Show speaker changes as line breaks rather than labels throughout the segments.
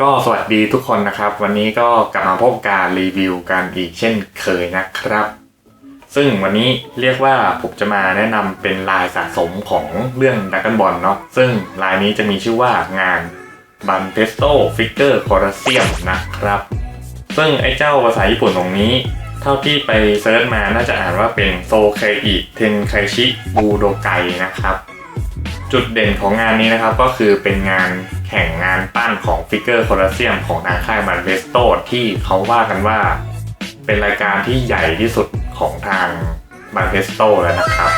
ก็สวัสดีทุกคนนะครับ วันนี้ก็กลับมาพบการรีวิวกันอีกเช่นเคยนะครับ ซึ่งวันนี้เรียกว่าผมจะมาแนะนำเป็นลายสะสมของเรื่องดักกันบอลเนาะซึ่งลายนี้จะมีชื่อว่างานบันเทสโตฟิกเกอร์คอร์เซียมนะครับ ซึ่งไอ้เจ้าภาษาญี่ปุ่นตรงนี้ เท่าที่ไปเซิร์ชมาน่าจะอ่านว่าเป็นโซเคอิเทนไคชิบูโดไกนะครับ จุดเด่นของงานนี้นะครับก็คือเป็นงานแข่งงานปั้นของฟิกเกอร์โคลาเซียมของทางค่ายมันเวสโตที่เขาว่ากันว่า เป็นรายการที่ใหญ่ที่สุดของทางบันเวสโตแล้วนะครับ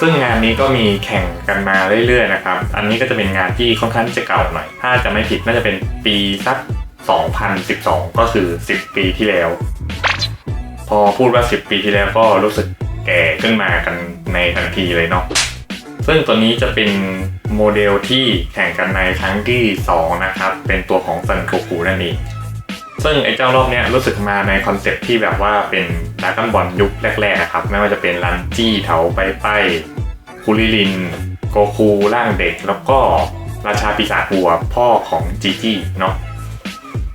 ซึ่งงานนี้ก็มีแข่งกันมาเรื่อยๆนะครับ อันนี้ก็จะเป็นงานที่ค่อนข้างจะเก่าหน่อย ถ้าจะไม่ผิดน่าจะเป็นปีสัก 2012 ก็คือ 10 ปีที่แล้ว พอพูดว่า 10 ปีที่แล้วก็รู้สึกแก่ขึ้นมากันในทันทีเลยเนาะ ซึ่งตัวนี้จะเป็นโมเดลที่แข่งกันในครั้งที่ 2 นะครับ เป็นตัวของซันโกคูนั่นเองซึ่งไอ้เจ้ารอบเนี้ยรู้สึกมาในคอนเซ็ปที่แบบว่าเป็นดาราก้อนบอลยุคแรกๆนะครับ ไม่ว่าจะเป็นลันจี้เถาไปไปคูริลิน โกคูร่างเด็ก แล้วก็ราชาปีศาจวัวพ่อของจีจี้เนาะ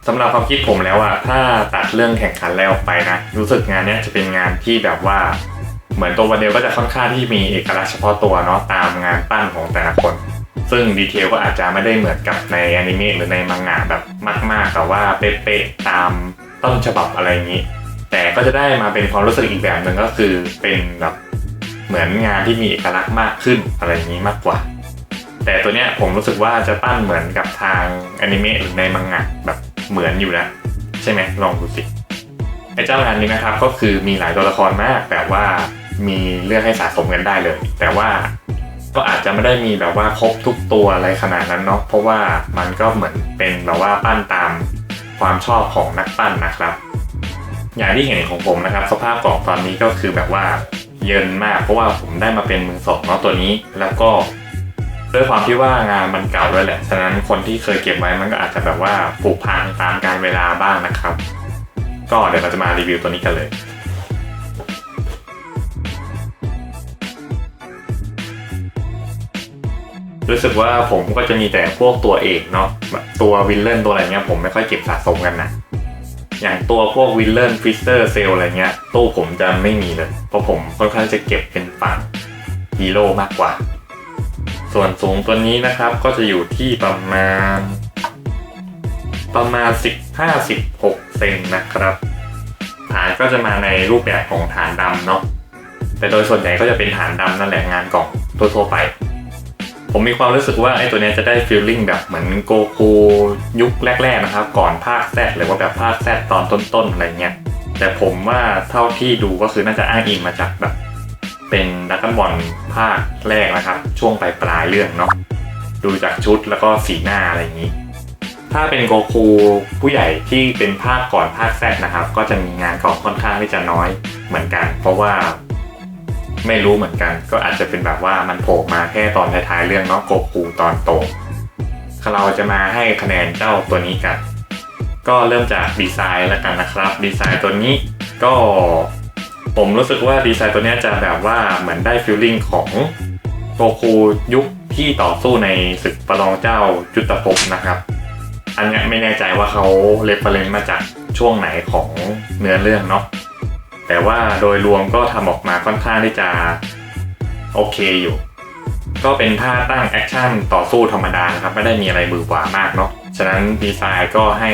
สำหรับความคิดผมแล้วอะถ้าตัดเรื่องแข่งขันแล้วไปนะ รู้สึกงานเนี้ยจะเป็นงานที่แบบว่า เหมือนตัววันเดลก็จะค่อนข้างที่มีเอกลักษณ์เฉพาะตัวเนาะตามงานปั้นของแต่ละคน ซึ่งดีเทลก็อาจจะไม่ได้เหมือนกับในอนิเมะหรือในมังงะแบบมาก ๆ แต่ว่าเป๊ะๆตามต้นฉบับอะไรอย่างนี้ แต่ก็จะได้มาเป็นความรู้สึกอีกแบบหนึ่งก็คือเป็นแบบเหมือนงานที่มีเอกลักษณ์มากขึ้นอะไรอย่างนี้มากกว่า แต่ตัวเนี้ยผมรู้สึกว่าจะปั้นเหมือนกับทางอนิเมะหรือในมังงะแบบเหมือนอยู่นะใช่ไหมลองดูสิไอ้เจ้างานนี้นะครับก็คือมีหลายตัวละครมากแบบว่า มีเลือกให้สะสมกันได้เลย แต่ว่าก็อาจจะไม่ได้มีแบบว่าครบทุกตัวอะไรขนาดนั้นเนาะเพราะว่ามันก็เหมือนเป็นแบบว่าปั้นตามความชอบของนักปั้นนะครับ อย่างที่เห็นของผมนะครับ สภาพกล่องตอนนี้ก็คือแบบว่าเยินมากเพราะว่าผมได้มาเป็นมือสองเนาะตัวนี้แล้วก็ด้วยความที่ว่างานมันเก่าด้วยแหละ ฉะนั้นคนที่เคยเก็บไว้มันก็อาจจะแบบว่าผุพังตามการเวลาบ้างนะครับ ก็เดี๋ยวเราจะมารีวิวตัวนี้กันเลย รู้สึกว่าผมก็จะมีแต่พวกตัวเอกเนาะแบบตัววิลเลนตัวอะไรเงี้ยผมไม่ค่อยเก็บสะสมกันนะอย่างตัวพวกวิลเลนฟิสเตอร์เซลอะไรเงี้ยตู้ผมจะไม่มีเลย เพราะผมค่อนข้างจะเก็บเป็นฝั่งฮีโร่มากกว่า ส่วนสูงตัวนี้นะครับก็จะอยู่ที่ประมาณ ประมาณ 15-16 เซนนะครับฐานก็จะมาในรูปแบบของฐานดำเนาะแต่โดยส่วนใหญ่ก็จะเป็นฐานดำนั่นแหละงานกล่องทั่วๆไป ผมมีความรู้สึกว่าไอ้ตัวเนี้ยจะได้ฟีลลิ่งแบบเหมือนโกคูยุคแรก ๆนะครับ ก่อนภาคแซดหรือว่าแบบภาคแซดตอนต้นๆอะไรเงี้ยแต่ผมว่าเท่าที่ดูก็คือน่าจะอ้างอิงมาจากแบบ เป็นดักกันบอลภาคแรกนะครับ ช่วงปลายปลายเรื่องเนาะดูจากชุดแล้วก็สีหน้าอะไรอย่างนี้ ถ้าเป็นโกคูผู้ใหญ่ที่เป็นภาคก่อนภาคแซดนะครับ ก็จะมีงานกล่องค่อนข้างที่จะน้อยเหมือนกัน เพราะว่า ไม่รู้เหมือนกัน ก็อาจจะเป็นแบบว่ามันโผล่มาแค่ตอนท้ายๆเรื่องเนาะโกคูตอนโตเราจะมาให้คะแนนเจ้าตัวนี้กัน ก็เริ่มจากดีไซน์แล้วกันนะครับ ดีไซน์ตัวนี้ก็ผมรู้สึกว่าดีไซน์ตัวนี้จะแบบว่าเหมือนได้ฟีลลิ่งของโกคูยุคที่ต่อสู้ในศึกประลองเจ้าจุตภพนะครับ อันนี้ไม่แน่ใจว่าเขาเรฟเฟรนซ์มาจากช่วงไหนของเนื้อเรื่องเนาะ แต่ว่าโดยรวมก็ทำออกมาค่อนข้างที่จะโอเคอยู่ ก็เป็นท่าตั้งแอคชั่นต่อสู้ธรรมดานะครับ ไม่ได้มีอะไรบือหวามากเนาะฉะนั้นดีไซน์ก็ให้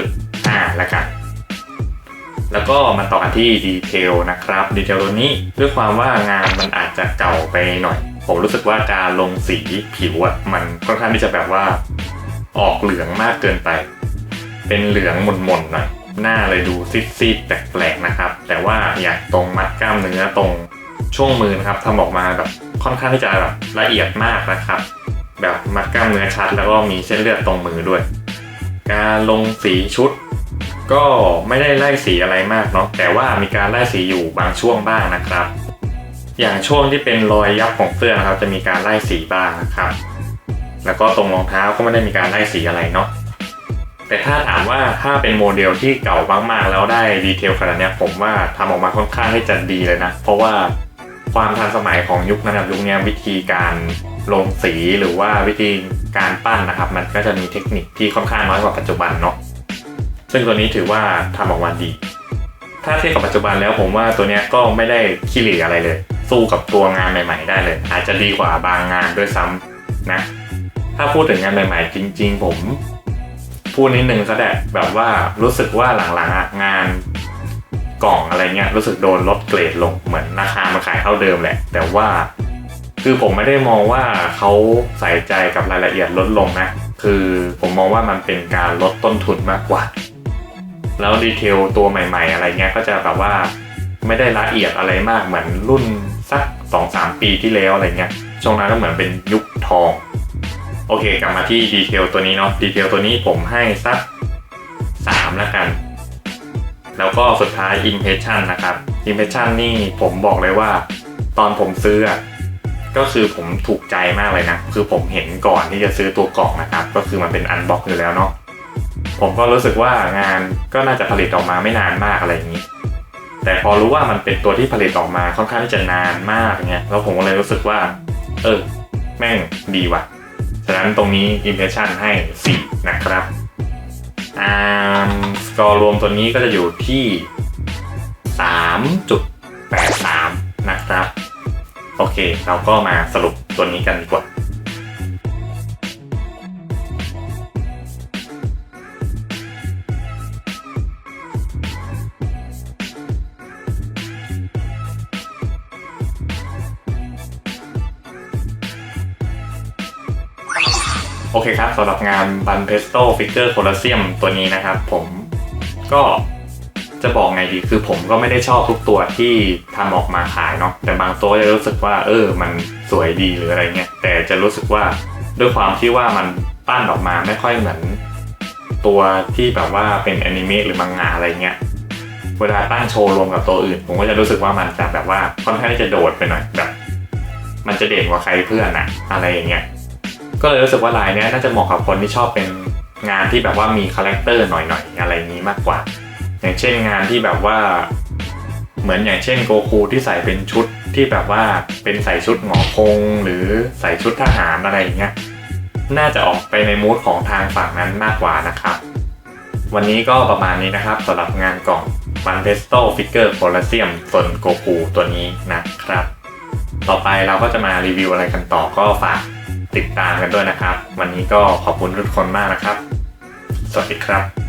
3.5 แล้วกันแล้วก็มาต่อกันที่ดีเทลนะครับดีเทลตัวนี้ด้วยความว่างานมันอาจจะเก่าไปหน่อย ผมรู้สึกว่าการลงสีผิวอะมันค่อนข้างที่จะแบบว่าออกเหลืองมากเกินไป เป็นเหลืองหม่นๆหน่อย หน้าเลยดูซีดๆแปลกๆนะครับ แต่ว่าอยางตรงมัดกล้ามเนื้อตรงช่วงมือนะครับทำออกมาแบบค่อนข้างที่จะแบบละเอียดมากนะครับ แบบมัดกล้ามเนื้อชัด แล้วก็มีเส้นเลือดตรงมือด้วย การลงสีชุด ก็ไม่ได้ไล่สีอะไรมากเนาะแต่ว่ามีการไล่สีอยู่บางช่วงบ้างนะครับ อย่างช่วงที่เป็นรอยยับของเสื้อนะครับ จะมีการไล่สีบ้างนะครับ แล้วก็ตรงรองเท้าก็ไม่ได้มีการไล่สีอะไรเนาะ แต่ถ้าถามว่าถ้าเป็นโมเดลที่เก่ามากๆแล้วได้ดีเทลขนาดนี้ผมว่าทำออกมาค่อนข้างที่จะดีเลยนะ เพราะว่าความทันสมัยของยุคนั้นกับยุคนี้วิธีการลงสีหรือว่าวิธีการปั้นนะครับ มันก็จะมีเทคนิคที่ค่อนข้างน้อยกว่าปัจจุบันเนาะซึ่งตัวนี้ถือว่าทำออกมาดี ถ้าเทียบกับปัจจุบันแล้วผมว่าตัวนี้ก็ไม่ได้ขี้เหร่อะไรเลย สู้กับตัวงานใหม่ ๆ ได้เลย อาจจะดีกว่าบางงานด้วยซ้ำนะ ถ้าพูดถึงงานใหม่ ๆ จริง ๆ ผม พูดนิดนึงก็ได้แบบว่ารู้สึกว่าหลังๆอะงานกล่องอะไรเงี้ยรู้สึกโดนลดเกรดลงเหมือนราคามันขายเท่าเดิมแหละ แต่ว่าคือผมไม่ได้มองว่าเขาใส่ใจกับรายละเอียดลดลงนะ คือผมมองว่ามันเป็นการลดต้นทุนมากกว่า แล้วดีเทลตัวใหม่ ๆ อะไรเงี้ยก็จะแบบว่าไม่ได้ละเอียดอะไรมากเหมือนรุ่นสักสองสามปีที่แล้วอะไรเงี้ยช่วงนั้นก็เหมือนเป็นยุคทอง โอเค กลับมาที่ดีเทลตัวนี้เนาะดีเทลตัวนี้ผมให้สักสามแล้วกัน แล้วก็สุดท้าย Impression นะครับ Impression นี่ผมบอกเลยว่า ตอนผมซื้อก็คือผมถูกใจมากเลยนะ คือผมเห็นก่อนที่จะซื้อตัวกล่องนะครับ ก็คือมันเป็นอันบ็อกอยู่แล้วเนาะผมก็รู้สึกว่างานก็น่าจะผลิตออกมาไม่นานมากอะไรอย่างนี้ แต่พอรู้ว่ามันเป็นตัวที่ผลิตออกมาค่อนข้างที่จะนานมากเงี้ยแล้วผมก็เลยรู้สึกว่า เออ แม่งดีว่ะ ฉะนั้นตรงนี้ impression ให้ 4 นะครับอ่าสกอร์รวมตัวนี้ก็จะอยู่ที่ 3.83 นะครับ โอเค เราก็มาสรุปตัวนี้กันดีกว่า โอเคครับสำหรับงานบันเพสโตฟิกเกอร์โคลอเซียมตัวนี้นะครับ ผมก็จะบอกไงดีคือผมก็ไม่ได้ชอบทุกตัวที่ทำออกมาขายเนาะแต่บางตัวจะรู้สึกว่า เออ มันสวยดีหรืออะไรเงี้ยแต่จะรู้สึกว่าด้วยความที่ว่ามันปั้นออกมาไม่ค่อยเหมือน ตัวที่แบบว่าเป็นแอนิเมะหรือมังงะอะไรเงี้ยเวลาตั้งโชว์รวมกับตัวอื่น ผมก็จะรู้สึกว่ามันจะแบบว่าค่อนข้างที่จะโดดไปหน่อยแบบ มันจะเด่นกว่าใครเพื่อนอะอะไรอย่างเงี้ย ก็เลยรู้สึกว่าลายเนี้ยน่าจะเหมาะกับคนที่ชอบเป็นงานที่แบบว่ามีคาแรคเตอร์หน่อยๆอะไรนี้มากกว่า อย่างเช่นงานที่แบบว่า เหมือนอย่างเช่นโกคูที่ใส่เป็นชุดที่แบบว่าเป็นใส่ชุดหงอคงหรือใส่ชุดทหารอะไรอย่างเงี้ยน่าจะออกไปในมูดของทางฝั่งนั้นมากกว่านะครับ วันนี้ก็ประมาณนี้นะครับสำหรับงานกล่องมันเ e สโตฟิกเกอร์โพลาเซียมส่วนโกคูตัวนี้นะครับ ต่อไปเราก็จะมารีวิวอะไรกันต่อก็ฝาก ติดตามกันด้วยนะครับ วันนี้ก็ขอบคุณทุกคนมากนะครับ สวัสดีครับ